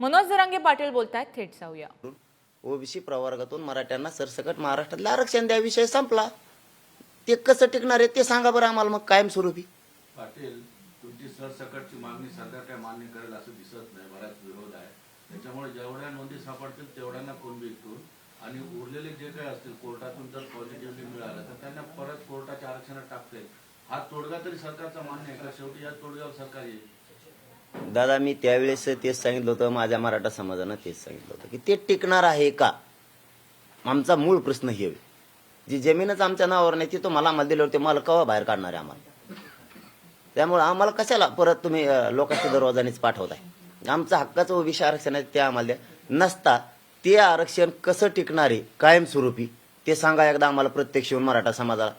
मनोज जरांगे पाटील बोलतायत थेट जाऊया. ओबीसी प्रवर्गातून मराठ्यांना सरसकट महाराष्ट्रातलं आरक्षण द्या विषय संपला. ते कसं टिकणार आहे ते सांगा बरं आम्हाला मग कायमस्वरूपी. पाटील तुमची सरसकटची मागणी सरकार काय मान्य करेल असं दिसत नाही बराच विरोध आहे. त्याच्यामुळे जेवढ्या नोंदी सापडतील तेवढ्यांना कुणबीतून आणि उरलेले जे काही असतील कोर्टातून जर पॉझिटिव्हली मिळालं तर त्यांना परत कोर्टाच्या आरक्षणात टाकतील. हा तोडगा तरी सरकारचा मान्य आहे का? शेवटी या तोडग्यावर सरकार येईल. दादा मी त्यावेळेस तेच सांगितलं होतं माझ्या मराठा समाजानं तेच सांगितलं होतं की ते टिकणार आहे का? आमचा मूळ प्रश्न हे जी जमीनच आमच्या नावावर नाही ती तुम्हाला आम्हाला दिल्यावर ते मला कवा बाहेर काढणार आहे आम्हाला? त्यामुळे आम्हाला कशाला परत तुम्ही लोकांच्या दरवाजानेच पाठवताय? आमचा हक्काचा विषय आरक्षण आहे ते आम्हाला नसता ते आरक्षण कसं टिकणार आहे कायमस्वरूपी? ते सांगा एकदा आम्हाला प्रत्यक्ष येऊन मराठा समाजाला.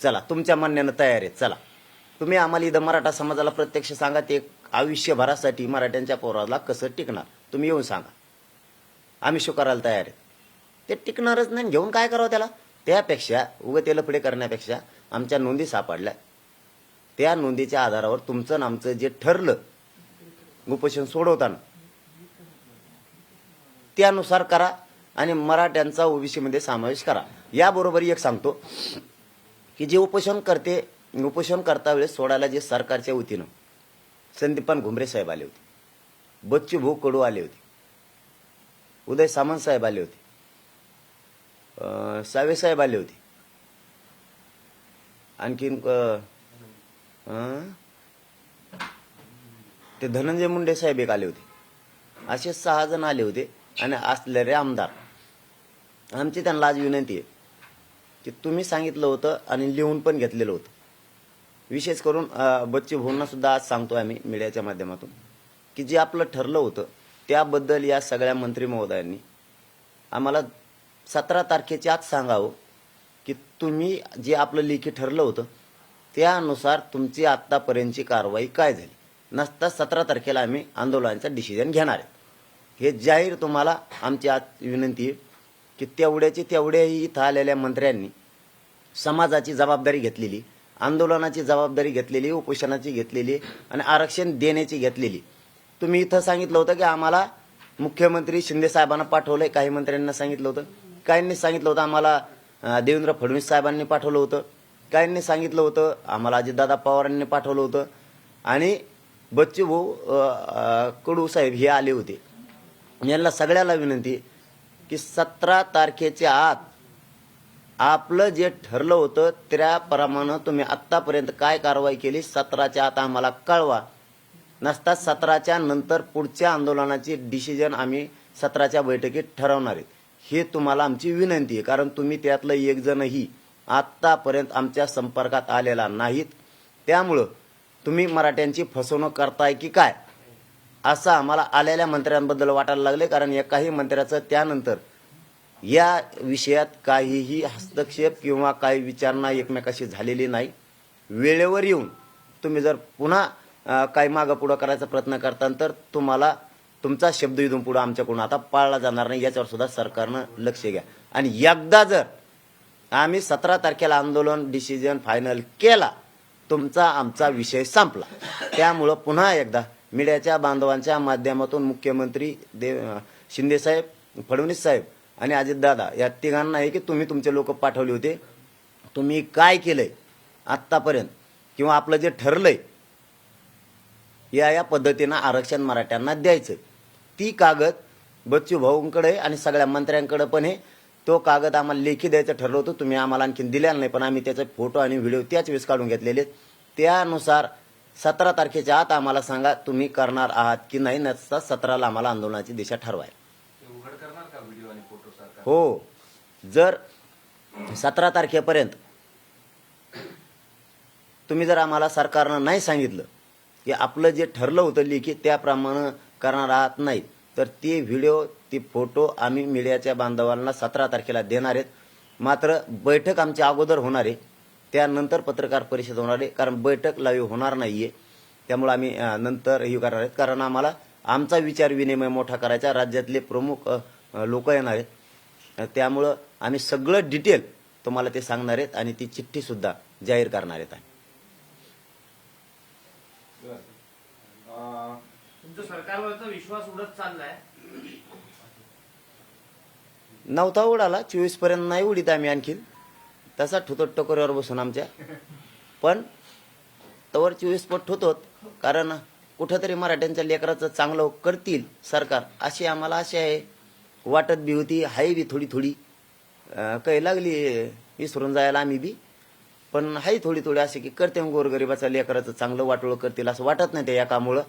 चला तुमच्या म्हणण्यानं तयार आहे चला. तुम्ही आम्हाला इथं मराठा समाजाला प्रत्यक्ष सांगा ते आयुष्यभरासाठी मराठ्यांच्या पोराला कसं टिकणार? तुम्ही येऊन सांगा. आम्ही स्वीकारायला तयार आहेत. ते टिकणारच नाही घेऊन काय करावं त्याला? त्यापेक्षा उगं ते लफडे करण्यापेक्षा आमच्या नोंदी सापडल्या. त्या नोंदीच्या आधारावर तुमचं आमचं जे ठरलं उपोषण सोडवताना त्यानुसार करा आणि मराठ्यांचा ओबीसीमध्ये समावेश करा. याबरोबर एक सांगतो की जे उपोषण करते उपोषण करता वेळेस सोडायला जे सरकारच्या वतीनं संदीपान घुमरे साहेब आले होते. बच्चू भाऊ कडू आले होते. उदय सामंत साहेब आले होते. सावे साहेब आले होते. आणखीन ते धनंजय मुंडे साहेब एक आले होते. असे सहा जण आले होते आणि असलेले आमदार. आमची त्यांना आज विनंती आहे की तुम्ही सांगितलं होतं आणि लिहून पण घेतलेलं होतं. विशेष करून अं, भाऊंना सुद्धा आज सांगतो आम्ही मीडियाच्या माध्यमातून की जे आपलं ठरलं होतं त्याबद्दल या सगळ्या मंत्री महोदयांनी आम्हाला सतरा तारखेच्या आत सांगावं की तुम्ही जे आपलं लेखी ठरलं होतं त्यानुसार तुमची आत्तापर्यंतची कारवाई काय झाली? नसता सतरा तारखेला आम्ही आंदोलनाचा डिसिजन घेणार आहे. हे जाहीर तुम्हाला आमची आज विनंती आहे की तेवढ्याची तेवढ्याही इथं आलेल्या मंत्र्यांनी समाजाची जबाबदारी घेतलेली आंदोलनाची जबाबदारी घेतलेली उपोषणाची घेतलेली आणि आरक्षण देण्याची घेतलेली. तुम्ही इथं सांगितलं होतं की आम्हाला मुख्यमंत्री शिंदे साहेबांना पाठवलंय काही मंत्र्यांना सांगितलं होतं. काहींनी सांगितलं होतं आम्हाला देवेंद्र फडणवीस साहेबांनी पाठवलं होतं. काहींनी सांगितलं होतं आम्हाला अजितदादा पवारांनी पाठवलं होतं. आणि बच्चू भाऊ कडू साहेब हे आले होते. यांना सगळ्याला विनंती की सतरा तारखेच्या आत आपलं जे ठरलं होतं त्याप्रमाणे तुम्ही आत्तापर्यंत काय कारवाई केली सतराच्या आता आम्हाला कळवा. नसता सतराच्या नंतर पुढच्या आंदोलनाची डिसिजन आम्ही सतराच्या बैठकीत ठरवणार आहेत. हे तुम्हाला आमची विनंती आहे कारण तुम्ही त्यातलं एक जणही आत्तापर्यंत आमच्या संपर्कात आलेला नाहीत. त्यामुळं तुम्ही मराठ्यांची फसवणूक करताय की काय? असं आम्हाला आलेल्या मंत्र्यांबद्दल वाटायला लागले कारण एकाही मंत्र्याचं त्यानंतर या विषयात काहीही हस्तक्षेप किंवा काही विचारणा एकमेकाशी झालेली नाही. वेळेवर येऊन तुम्ही जर पुन्हा काही मागं पुढं करायचा प्रयत्न करता तर तुम्हाला तुमचा शब्द इथून पुढं आमच्याकडून आता पाळला जाणार नाही याच्यावर सुद्धा सरकारनं लक्ष घ्या. आणि एकदा जर आम्ही सतरा तारखेला आंदोलन डिसिजन फायनल केला तुमचा आमचा विषय संपला. त्यामुळं पुन्हा एकदा मीडियाच्या बांधवांच्या माध्यमातून मुख्यमंत्री देव शिंदेसाहेब फडणवीस साहेब आणि अजितदादा या तिघांना आहे की तुम्ही तुमचे लोक पाठवले होते. तुम्ही काय केलंय आत्तापर्यंत? किंवा आपलं जे ठरलंय या या पद्धतीनं आरक्षण मराठ्यांना द्यायचं. ती कागद बच्चू भाऊंकडे आणि सगळ्या मंत्र्यांकडे पण हे तो कागद आम्हाला लेखी द्यायचं ठरलं होतं. तुम्ही आम्हाला आणखीन दिलेला नाही पण आम्ही त्याचे फोटो आणि व्हिडिओ त्याच वेळेस काढून घेतलेले त्यानुसार सतरा तारखेच्या आत आम्हाला सांगा तुम्ही करणार आहात की नाही. नसता सतराला आम्हाला आंदोलनाची दिशा ठरवाय ते उघड करणार का व्हिडिओ आणि फोटो सरकार हो. जर सतरा तारखेपर्यंत तुम्ही जर आम्हाला सरकारनं नाही सांगितलं की आपलं जे ठरलं होतं लिखित त्याप्रमाणे करणार आहात नाही तर ते व्हिडिओ ते फोटो आम्ही मीडियाच्या बांधवांना सतरा तारखेला देणार आहेत. मात्र बैठक आमची अगोदर होणार आहे त्यानंतर पत्रकार परिषद होणार आहे कारण बैठक लाईव्ह होणार नाहीये. त्यामुळे आम्ही नंतर हे करणार आहेत. कारण आम्हाला आमचा विचार विनिमय मोठा करायचा राज्यातले प्रमुख लोक येणार आहेत. त्यामुळं आम्ही सगळं डिटेल तुम्हाला ते सांगणार आहेत आणि ती चिठ्ठी सुद्धा जाहीर करणार आहेत अं, तुमचा सरकारवरचा विश्वास उडत चाललाय? नव्हता उडाला चोवीसपर्यंत नाही उडीत आम्ही आणखीन. तसा ठोतो टकोऱ्यावर बसून आमच्या. पण तवर चोवीस पट ठोतोत कारण कुठंतरी मराठ्यांच्या लेकराचं चांगलं करतील सरकार अशी आम्हाला अशी आहे. वाटत बी होती हाय बी थोडी थोडी. काही लागली विसरून जायला आम्ही बी. पण हाय थोडी थोडी असे की करते मग गोरगरिबाचा लेकराचं चांगलं वाटोळं करतील असं वाटत नाही ते एकामुळं.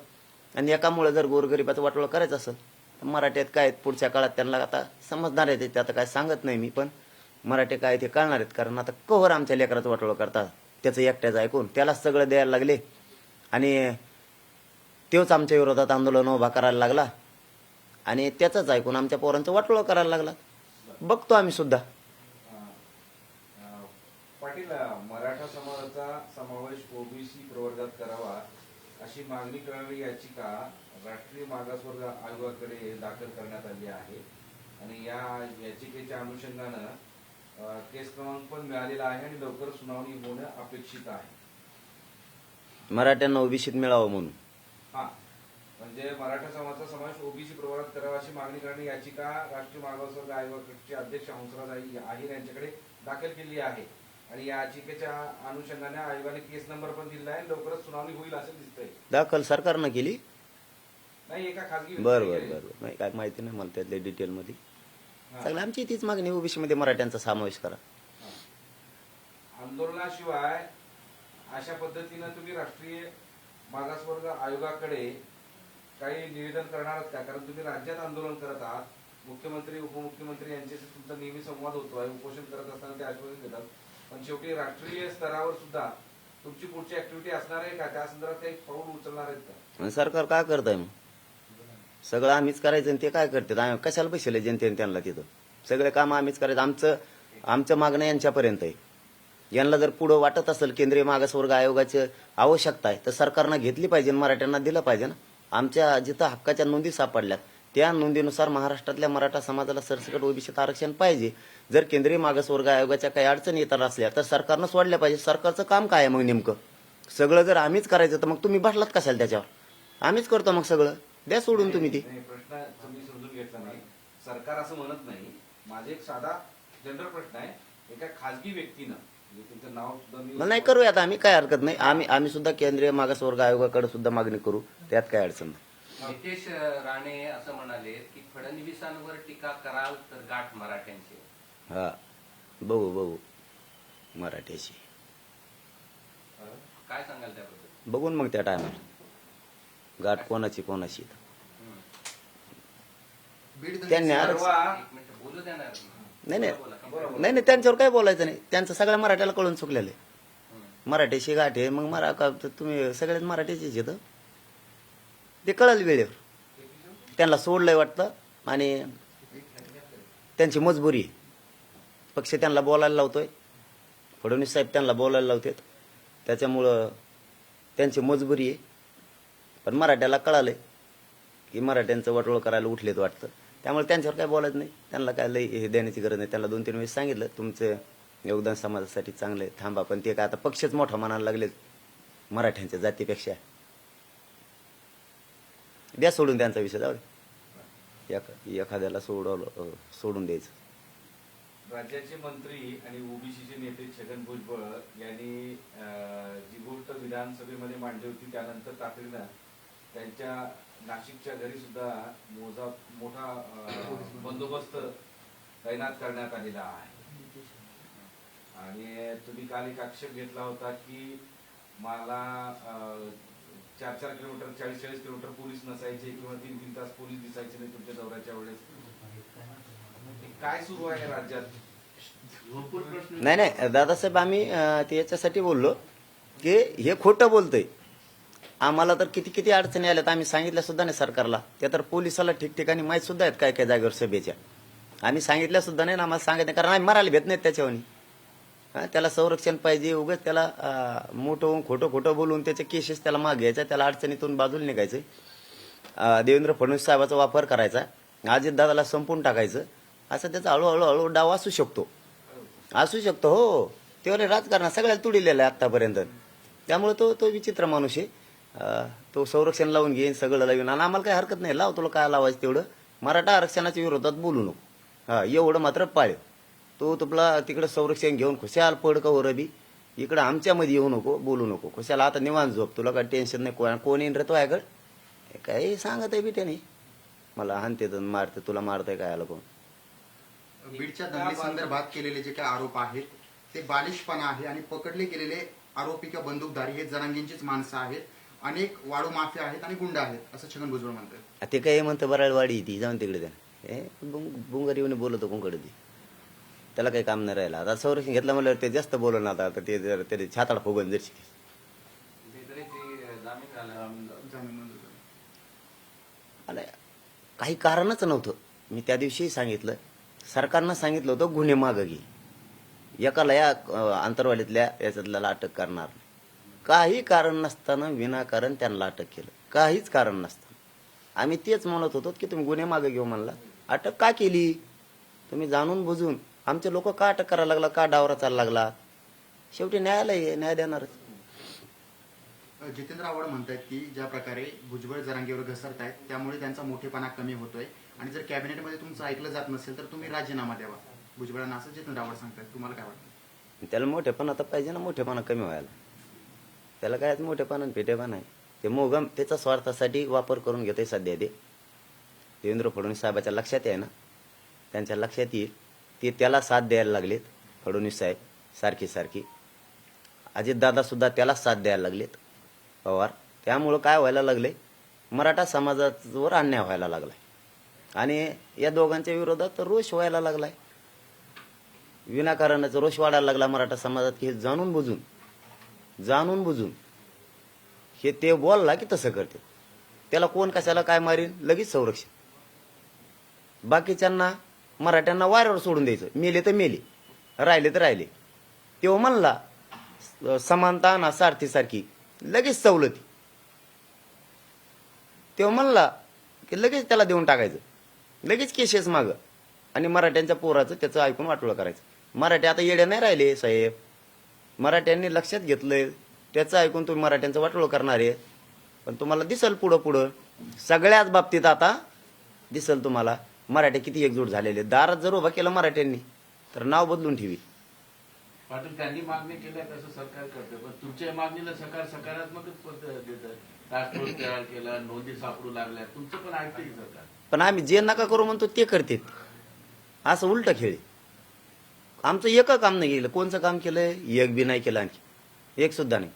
आणि एकामुळं जर गोरगरिबाचं वाटोळं करायचं असेल तर मराठ्यात काय आहेत पुढच्या काळात त्यांना आता समजणार आहे ते आता काय सांगत नाही मी पण मराठी काय ते कळणार आहेत. कारण आता कव्हर आमच्या लेकराचं वाटोळं करतात. त्याचं एकट्याचं ऐकून त्यालाच सगळं द्यायला लागले. आणि तोच आमच्या विरोधात आंदोलन उभा करायला लागला. आणि त्याचंच ऐकून आमच्या पोरांचं वाटोळं करायला लागला. बघतो आम्ही सुद्धा. पाटील मराठा समाजाचा समावेश ओबीसी प्रवर्गात करावा अशी मागणी करणारी याचिका राष्ट्रीय मागासवर्ग आयोगाकडे दाखल करण्यात आली आहे. आणि या याचिकेच्या अनुषंगानं केस क्रमांक पण मिळालेला आहे आणि लवकर सुनावणी होणं अपेक्षित आहे. मराठ्यांना ओबीसीत मिळावं म्हणून. हा. म्हणजे मराठा समाजाचा समावेश ओबीसी प्रवर्गात करावा अशी मागणी करणारी याचिका राष्ट्रीय मागासवर्ग आयोगाचे अध्यक्ष हंसराज आहिर यांच्याकडे दाखल केली आहे. आणि या याचिकेच्या अनुषंगाने आयोगाने केस नंबर पण दिला आहे. लवकरच सुनावणी होईल असं दिसतंय. दाखल सरकारनं केली? नाही एका खासगी बर. नाही काय माहिती नाही मला त्यातल्या डिटेल मध्ये हा. सगळं आमची तीच मागणी ओबीसी मध्ये मराठ्यांचा समावेश करा. आंदोलनाशिवाय अशा पद्धतीनं तुम्ही राष्ट्रीय मागासवर्ग आयोगाकडे काही निवेदन करणार आहात का? कारण तुम्ही राज्यात आंदोलन करत आहात. मुख्यमंत्री उपमुख्यमंत्री यांच्याशी तुमचा नेहमी संवाद होतो आहे उपोषण करत असताना ते आश्वासन देतात. पण शेवटी राष्ट्रीय स्तरावर सुद्धा तुमची पुढची ऍक्टिव्हिटी असणार आहे का? त्या संदर्भात काही पाऊल उचलणार आहेत का? सरकार काय करत आहे मग? सगळं आम्हीच करायचं आणि ते काय करतात? आम्ही कशाला पैसे जनतेने त्यांना तिथं? सगळे काम आम्हीच करायचं. आमचं आमचं मागणं यांच्यापर्यंत आहे. यांना जर पुढं वाटत असेल केंद्रीय मागासवर्ग आयोगाची आवश्यकता आहे तर सरकारनं घेतली पाहिजे मराठ्यांना दिलं पाहिजे ना? आमच्या जिथं हक्काच्या नोंदी सापडल्यात त्या नोंदीनुसार महाराष्ट्रातल्या मराठा समाजाला सरसकट ओबीसीत आरक्षण पाहिजे. जर केंद्रीय मागासवर्ग आयोगाच्या काही अडचणी येतात असल्या तर सरकारनं सोडल्या पाहिजे. सरकारचं काम काय आहे मग नेमकं? सगळं जर आम्हीच करायचं तर मग तुम्ही बसलात कशाला त्याच्यावर? आम्हीच करतो मग सगळं. द्या सोडून तुम्ही ती. प्रश्न तुम्ही समजून घेतला नाही. सरकार असं म्हणत नाही. माझा एक साधा जनरल प्रश्न आहे. एका खासगी व्यक्तीनं म्हणजे मग नाही करूयात आम्ही काय हरकत नाही. आम्ही आम्ही सुद्धा केंद्रीय मागासवर्ग आयोगाकडे सुद्धा मागणी करू. त्यात काय अडचण नाही. नितेश राणे असं म्हणाले की फडणवीसांवर टीका कराल तर गाठ मराठ्यांची. हा. बघू बघू. मराठीशी काय सांगाल त्याबद्दल? बघून मग त्या टायमाला गाठ कोणाची कोणाची. त्यांनी एक मिनिट बोलू देणार नाही नाही. नाही नाही त्यांच्यावर काय बोलायचं नाही. त्यांचं सगळ्या मराठ्याला कळून चुकलेलं आहे. मराठीशी गाठ आहे मग मरा का तर तुम्ही सगळ्यात मराठीचीच येतं ते कळलं वेळेवर. त्यांना सोडलंय वाटतं आणि त्यांची मजबुरी आहे. पक्ष त्यांना बोलायला लावतोय. फडणवीस साहेब त्यांना बोलायला लावतात. त्याच्यामुळं त्यांची मजबुरी आहे. पण मराठ्याला कळालंय की मराठ्यांचं वाटोळ करायला उठलेत वाटतं. त्यामुळे त्यांच्यावर काय बोलायचं नाही. त्यांना काय लई हे देण्याची गरज नाही. त्यांना दोन तीन वेळेस सांगितलं तुमचं योगदान समाजासाठी चांगलं आहे. थांबा पण ते काय आता पक्षच मोठा म्हणायला लागलेत मराठ्यांच्या जातीपेक्षा. द्या सोडून त्यांचा विषय जाऊ एखाद्याला सोडवलं सोडून द्यायचं. राज्याचे मंत्री आणि ओबीसीचे नेते छगन भुजबळ यांनी अं, जी गोष्ट विधानसभेमध्ये मांडली होती त्यानंतर तातडीनं त्यांच्या नाशिकच्या घरी सुद्धा मोजा मोठा बंदोबस्त तैनात करण्यात आलेला आहे. आणि तुम्ही काल एक आक्षेप घेतला होता की मला चार चार किलोमीटर चाळीस चाळीस किलोमीटर पोलीस नसायचे किंवा तीन तीन तास पोलीस दिसायचे नाही तुमच्या दौऱ्याच्या वेळेस. काय सुरू आहे राज्यात? नाही नाही दादासाहेब आम्ही ते याच्यासाठी बोललो की हे खोटं बोलतंय. आम्हाला तर किती किती अडचणी आल्यात आम्ही सांगितल्या सुद्धा नाही सरकारला. त्या तर पोलिसाला ठिकठिकाणी माहीत सुद्धा आहेत काय काय जागेवर सभेच्या. आम्ही सांगितल्या सुद्धा नाही ना आम्हाला सांगत नाही कारण आम्ही मरायला भेट नाहीत त्याच्यावर त्याला संरक्षण पाहिजे उगाच त्याला मोठं होऊन खोटं खोटं बोलून त्याच्या केसेस त्याला माग घ्यायचा त्याला अडचणीतून बाजूला निघायचं. देवेंद्र फडणवीस साहेबाचा वापर करायचा अजितदादाला संपून टाकायचं असं त्याचा हळूहळू हळू डाव असू शकतो. असू शकतो हो. तेवढे राजकारण सगळ्याला तुडिलेलं आहे आतापर्यंत त्यामुळे तो तो विचित्र माणूस आहे. तो संरक्षण लावून घेईन सगळं लावीन आणि आम्हाला काही हरकत नाही. लाव तुला काय लावायचं तेवढं. मराठा आरक्षणाच्या विरोधात बोलू नको. हा एवढं मात्र पाळ तो तुला तिकडं संरक्षण घेऊन खुशाल पड का वर बी इकडं आमच्यामध्ये येऊ नको बोलू नको. खुशाल आता निवांत झोप. तुला काय टेन्शन नाही. कोण कोण येईन रे तो ऐकड काही सांगत आहे बिट्याने. मला हानते मारते. तुला मारतंय काय आलं कोण? बीडच्या दंगली संदर्भात केलेले जे काही आरोप आहेत ते बालिशपणा आहे आणि पकडले गेलेले आरोपी किंवा बंदूकधारी हे जनांगींचीच माणसं आहेत. अनेक वाळू माफिया आहेत आणि गुंड आहेत असं छगन भुजबळ म्हणतात आ, ते काय म्हणतं बराळवाडी ती जाऊन तिकडे त्या हे बुंग बुंगार येऊन बोलतो कोणकडे ती. त्याला काही काम नाही राहिलं. आता संरक्षण घेतलं म्हणल्यावर ते जास्त बोलून आता आता ते जर ते छाताड फुगन जर जामीन मंजूर झाला. आणि काही कारणच नव्हतं. मी त्या दिवशी सांगितलं. सरकारनं सांगितलं होतं गुन्हे मागं घे. एकाला या अं, आंतरवालीतल्या याच्यातल्याला अटक करणार नाही. काही कारण नसताना विनाकारण त्यांना अटक केलं. काहीच कारण नसताना. आम्ही तेच म्हणत होतो की तुम्ही गुन्हे मागे घेऊ म्हणला. अटक का केली? तुम्ही जाणून बुजून. आमचे लोक का अटक करायला लागला? का डावरा चालला लागला? शेवटी न्यायालय न्याय देणारच. जितेंद्र आव्हाड म्हणतात की ज्या प्रकारे भुजबळ जरांगेवर घसरत आहेत त्यामुळे त्यांचा मोठेपणा कमी होतोय. आणि जर कॅबिनेटमध्ये तुमचं ऐकलं जात नसेल तर तुम्ही राजीनामा द्यावा. भुजबळांना असं जितेंद्र आव्हाड सांगतात तुम्हाला काय वाटतं? त्याला मोठेपणा तर पाहिजे ना मोठेपणा कमी व्हायला. त्याला काय मोठेपणा आणि पेटेपणा आहे. ते मोगम त्याचा स्वार्थासाठी वापर करून घेतोय सध्या ते. देवेंद्र फडणवीस साहेबाच्या लक्षात आहे ना? त्यांच्या लक्षात येईल. ते त्याला साथ द्यायला लागलेत फडणवीस साहेब सारखी सारखी. अजितदादा सुद्धा त्याला साथ द्यायला लागलेत पवार. त्यामुळं काय व्हायला लागले मराठा समाजावर अन्याय व्हायला लागलाय. आणि या दोघांच्या विरोधात रोष व्हायला लागलाय. विनाकारणाचा रोष वाढायला लागला मराठा समाजात हे जाणून बुजून. जाणून बुजून. हे ते बोलला की तसं करते. त्याला कोण कशाला काय मारीन लगेच संरक्षण. बाकीच्यांना मराठ्यांना वाऱ्यावर सोडून द्यायचं. मेले तर मेले राहिले तर राहिले. तेव्हा म्हणला समानता ना सारथी सारखी लगेच सवलती. तेव्हा म्हणला की लगेच त्याला देऊन टाकायचं. लगेच केसेस माग. आणि मराठ्यांच्या पोराचं त्याचं ऐकून वाटोळं करायचं. मराठी आता येड्या नाही राहिले साहेब. मराठ्यांनी लक्षात घेतलंय. त्याचं ऐकून तुम्ही मराठ्यांचं वाटोळं करणार आहे. पण तुम्हाला दिसल पुढं पुढं. सगळ्याच बाबतीत आता दिसल तुम्हाला मराठे किती एकजूट झालेले दारात जर उभा केलं मराठ्यांनी तर नाव बदलून ठेवी पाटील त्यांनी मागणी केल्या तसं सरकार करतं पण तुमच्या मागणीला सरकार सकारात्मकच देतं तयार केला नोंदी सापडू लागल्या तुमचं पण ऐकतं सरकार? पण आम्ही जे नका करू म्हणतो ते करते असं उलट खेळ. आमचं एक काम नाही केलं कोणचं काम केलंय? एक बी नाही केलं आणखी. एक सुद्धा नाही.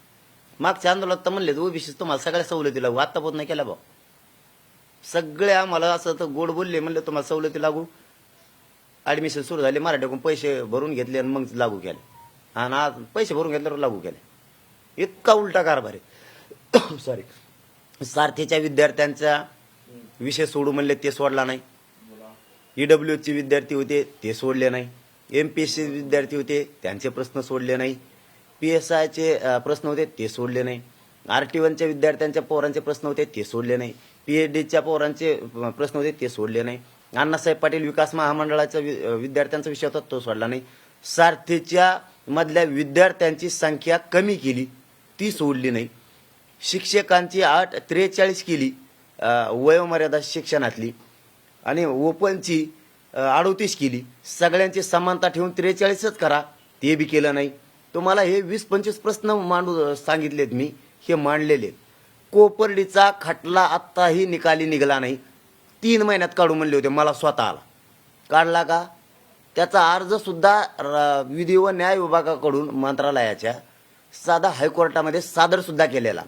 मागच्या आंदोलनात तर म्हणले ओबीसी तुम्हाला सगळ्या सवलती लागू. आता बोध नाही केला भाऊ. सगळे आम्हाला असं तर गोड बोलले म्हणले तुम्हाला सवलती लागू. ऍडमिशन सुरू झाले मराठीकडून पैसे भरून घेतले आणि मग लागू केले. आणि आज पैसे भरून घेतल्यावर लागू केले. इतका उलटा कारभार आहे. सॉरी सारथीच्या विद्यार्थ्यांचा विषय सोडू म्हणले ते सोडला नाही. ईडब्ल्यूचे विद्यार्थी होते ते सोडले नाही. एम पी एस विद्यार्थी होते त्यांचे प्रश्न सोडले नाही. पी एस आयचे प्रश्न होते ते सोडले नाही. आर टी वनच्या विद्यार्थ्यांच्या पोरांचे प्रश्न होते ते सोडले नाही. पी एच डीच्या पोरांचे प्रश्न होते ते सोडले नाही. अण्णासाहेब पाटील विकास महामंडळाच्या वि- विद्यार्थ्यांचा विषय होता तो सोडला नाही. सारथीच्या मधल्या विद्यार्थ्यांची संख्या कमी केली ती सोडली नाही. शिक्षकांची आठ त्रेचाळीस केली वयोमर्यादा शिक्षणातली. आणि ओपनची अडोतीस केली. सगळ्यांची समानता ठेवून त्रेचाळीसच करा. ते बी केलं नाही. तुम्हाला हे वीस पंचवीस प्रश्न मांडू सांगितलेत मी. हे मांडलेले कोपर्डीचा खटला आत्ताही निकाली निघाला नाही. तीन महिन्यात काढू म्हणले होते. मला स्वतःला काढला का? त्याचा अर्ज सुद्धा विधी व न्याय विभागाकडून मंत्रालयाच्या साधा हायकोर्टामध्ये सादरसुद्धा केलेला